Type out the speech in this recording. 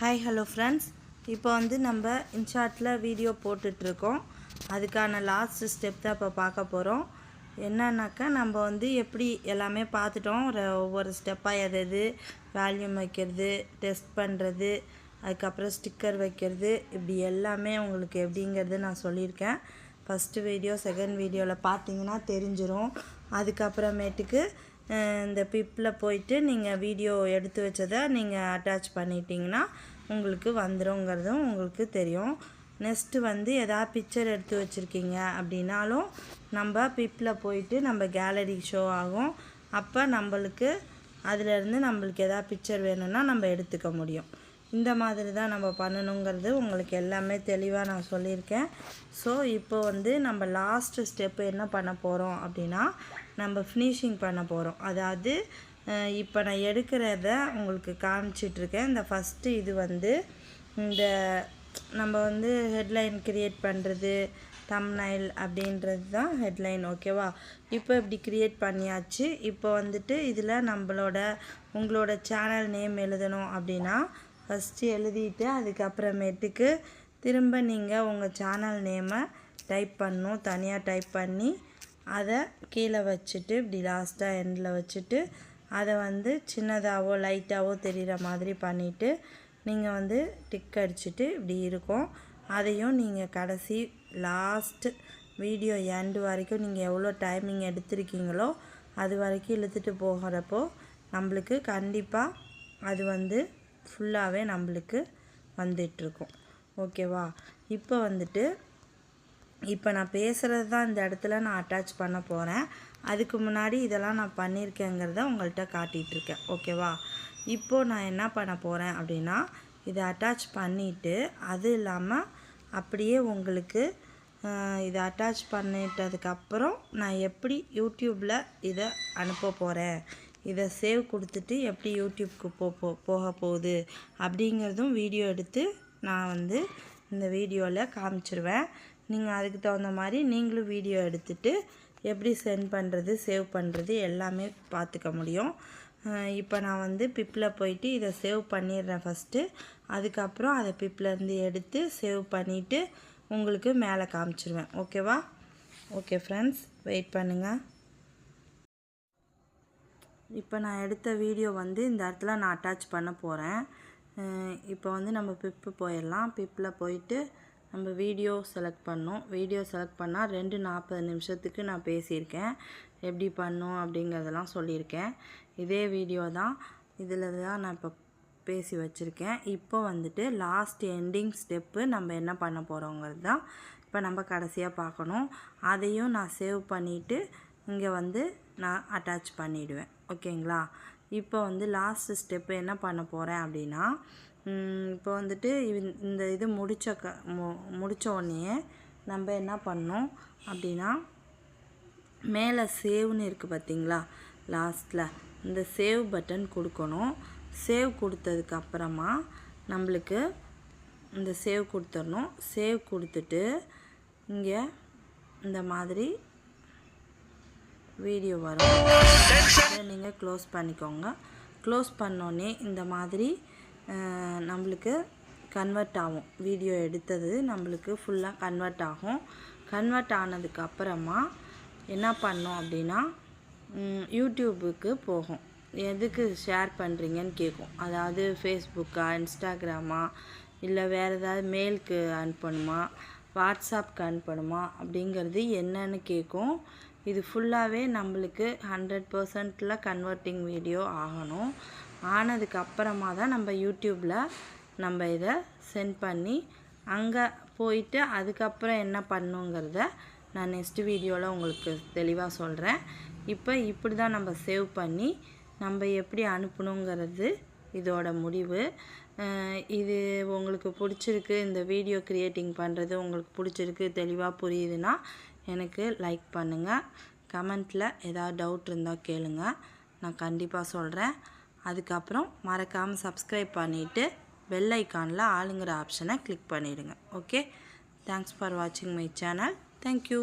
Hi hello friends இப்போ வந்து நம்ம இன்ஷாட்டில் வீடியோ போட்டுட்ருக்கோம். அதுக்கான லாஸ்ட் ஸ்டெப் தான் இப்போ பார்க்க போகிறோம் என்னன்னாக்கா நம்ம வந்து எப்படி எல்லாமே பார்த்துட்டோம். ஒரு ஒவ்வொரு ஸ்டெப்பாக எது எது வேல்யூம் வைக்கிறது டெஸ்ட் பண்ணுறது அதுக்கப்புறம் ஸ்டிக்கர் வைக்கிறது இப்படி எல்லாமே உங்களுக்கு எப்படிங்கிறது நான் சொல்லியிருக்கேன். ஃபஸ்ட்டு வீடியோ செகண்ட் வீடியோவில் பார்த்தீங்கன்னா தெரிஞ்சிடும் அதுக்கப்புறமேட்டுக்கு இந்த பிப்பில் போயிட்டு நீங்கள் வீடியோ எடுத்து வச்சதை நீங்கள் அட்டாச் பண்ணிட்டீங்கன்னா உங்களுக்கு வந்துருங்கிறதும் உங்களுக்கு தெரியும். நெக்ஸ்ட்டு வந்து எதாவது பிக்சர் எடுத்து வச்சுருக்கீங்க அப்படின்னாலும் நம்ம பிப்பில் போயிட்டு நம்ம கேலரி ஷோ ஆகும். அப்போ நம்மளுக்கு அதுலேருந்து நம்மளுக்கு எதாவது பிக்சர் வேணும்னா நம்ம எடுத்துக்க முடியும். இந்த மாதிரி தான் நம்ம பண்ணணுங்கிறது உங்களுக்கு எல்லாமே தெளிவாக நான் சொல்லியிருக்கேன். ஸோ இப்போ வந்து நம்ம லாஸ்ட்டு ஸ்டெப்பு என்ன பண்ண போகிறோம் அப்படின்னா நம்ம ஃபினிஷிங் பண்ண போகிறோம் அதாவது இப்போ நான் எடுக்கிறத உங்களுக்கு காமிச்சிட்ருக்கேன் இந்த ஃபஸ்ட்டு இது வந்து இந்த நம்ம வந்து ஹெட்லைன் க்ரியேட் பண்ணுறது தம்னைல் அப்படின்றது தான் ஹெட்லைன் ஓகேவா இப்போ இப்படி க்ரியேட் பண்ணியாச்சு. இப்போ வந்துட்டு இதில் நம்மளோட உங்களோட சேனல் நேம் எழுதணும் அப்படின்னா ஃபஸ்ட்டு எழுதிட்டு அதுக்கப்புறமேட்டுக்கு திரும்ப நீங்கள் உங்கள் சேனல் நேமை டைப் பண்ணணும். தனியாக டைப் பண்ணி அதை கீழே வச்சுட்டு இப்படி லாஸ்ட்டாக எண்டில் வச்சுட்டு அதை வந்து சின்னதாகவோ லைட்டாகவோ தெரிகிற மாதிரி பண்ணிவிட்டு நீங்கள் வந்து டிக் அடிச்சுட்டு இப்படி இருக்கும். அதையும் நீங்கள் கடைசி லாஸ்ட்டு வீடியோ எண்டு வரைக்கும் நீங்கள் எவ்வளோ டைமிங் எடுத்திருக்கீங்களோ அது வரைக்கும் இழுத்துட்டு போகிறப்போ நம்மளுக்கு கண்டிப்பாக அது வந்து ஃபுல்லாகவே நம்மளுக்கு வந்துட்டுருக்கும். ஓகேவா இப்போ வந்துட்டு இப்போ நான் பேசுகிறது தான் இந்த இடத்துல நான் அட்டாச் பண்ண போகிறேன் அதுக்கு முன்னாடி இதெல்லாம் நான் பண்ணியிருக்கேங்கிறத உங்கள்கிட்ட காட்டிகிட்ருக்கேன் ஓகேவா இப்போது நான் என்ன பண்ண போகிறேன் அப்படின்னா இதை அட்டாச் பண்ணிவிட்டு அது இல்லாமல் அப்படியே உங்களுக்கு இதை அட்டாச் பண்ணிட்டதுக்கப்புறம் நான் எப்படி யூடியூப்பில் இதை அனுப்ப போகிறேன் இதை சேவ் கொடுத்துட்டு எப்படி யூடியூப்க்கு போ போக போகுது அப்படிங்கிறதும் வீடியோ எடுத்து நான் வந்து இந்த வீடியோவில் காமிச்சிருவேன். நீங்கள் அதுக்கு தகுந்த மாதிரி நீங்களும் வீடியோ எடுத்துட்டு எப்படி சென்ட் பண்ணுறது சேவ் பண்ணுறது எல்லாமே பார்த்துக்க முடியும். இப்போ நான் வந்து பிப்பில் போயிட்டு இதை சேவ் பண்ணிடுறேன் ஃபஸ்ட்டு அதுக்கப்புறம் அதை பிப்லேருந்து எடுத்து சேவ் பண்ணிவிட்டு உங்களுக்கு மேலே காமிச்சிருவேன். ஓகேவா ஓகே ஃப்ரெண்ட்ஸ் வெயிட் பண்ணுங்கள் இப்போ நான் எடுத்த வீடியோ வந்து இந்த இடத்துல நான் அட்டாச் பண்ண போகிறேன் இப்போ வந்து நம்ம பிப்பு போயிடலாம். பிப்பில் போயிட்டு நம்ம வீடியோ செலக்ட் பண்ணோம் வீடியோ செலக்ட் பண்ணால் ரெண்டு நாற்பது நிமிஷத்துக்கு நான் பேசியிருக்கேன். எப்படி பண்ணும் அப்படிங்கிறதெல்லாம் சொல்லியிருக்கேன். இதே வீடியோ தான் இதில் தான் நான் இப்போ பேசி வச்சுருக்கேன். இப்போ வந்துட்டு லாஸ்ட் எண்டிங் ஸ்டெப்பு நம்ம என்ன பண்ண போகிறோங்கிறது தான் இப்போ நம்ம கடைசியாக பார்க்கணும். அதையும் நான் சேவ் பண்ணிவிட்டு இங்கே வந்து நான் அட்டாச் பண்ணிவிடுவேன் ஓகேங்களா? இப்போ வந்து லாஸ்ட் ஸ்டெப்பு என்ன பண்ண போகிறேன் அப்படின்னா இப்போ வந்துட்டு இவ்- இந்த இது முடித்த க மு முடித்த உடனே நம்ம என்ன பண்ணோம் அப்படின்னா மேலே சேவ்னு இருக்குது பார்த்தீங்களா லாஸ்ட்டில் இந்த சேவ் பட்டன் கொடுக்கணும். சேவ் கொடுத்ததுக்கப்புறமா நம்மளுக்கு இந்த சேவ் கொடுத்துடணும். சேவ் கொடுத்துட்டு இங்கே இந்த மாதிரி வீடியோ வரும். அதை நீங்கள் க்ளோஸ் பண்ணிக்கோங்க. க்ளோஸ் பண்ணோன்னே இந்த மாதிரி நம்மளுக்கு கன்வெர்ட் ஆகும். வீடியோ எடுத்தது நம்மளுக்கு ஃபுல்லாக கன்வெர்ட் ஆகும். கன்வெர்ட் ஆனதுக்கு அப்புறமா என்ன பண்ணோம் அப்படின்னா யூடியூபுக்கு போகும். எதுக்கு ஷேர் பண்ணுறீங்கன்னு கேட்கும் அதாவது ஃபேஸ்புக்கா இன்ஸ்டாகிராமா இல்லை வேறு ஏதாவது மெயிலுக்கு அனுப்பணுமா? வாட்ஸ்அப்க்கு அனுப்பணுமா? அப்படிங்கிறது என்னன்னு கேட்கும் இது ஃபுல்லாகவே நம்மளுக்கு ஹண்ட்ரட் பர்சன்டில் கன்வெர்ட்டிங் வீடியோ ஆகணும். ஆனதுக்கப்புறமா தான் நம்ம யூடியூப்பில் நம்ம இதை சென்ட் பண்ணி அங்கே போயிட்டு அதுக்கப்புறம் என்ன பண்ணுங்கிறத நான் நெக்ஸ்ட் வீடியோவில் உங்களுக்கு தெளிவாக சொல்கிறேன் இப்போ இப்படி தான் நம்ம சேவ் பண்ணி நம்ம எப்படி அனுப்பணுங்கிறது இதோட முடிவு. இது உங்களுக்கு பிடிச்சிருக்கு இந்த வீடியோ க்ரியேட்டிங் பண்ணுறது உங்களுக்கு பிடிச்சிருக்கு தெளிவாக புரியுதுன்னா எனக்கு லைக் பண்ணுங்கள் கமெண்ட்டில் ஏதாவது டவுட் இருந்தால் கேளுங்க. நான் கண்டிப்பாக சொல்கிறேன் அதுக்கப்புறம் மறக்காமல் சப்ஸ்கிரைப் பண்ணிவிட்டு பெல் ஐக்கானில் ஆளுங்கிற ஆப்ஷனை கிளிக் பண்ணிவிடுங்க ஓகே தேங்க்ஸ் ஃபார் வாட்சிங் மை சேனல் தேங்க்யூ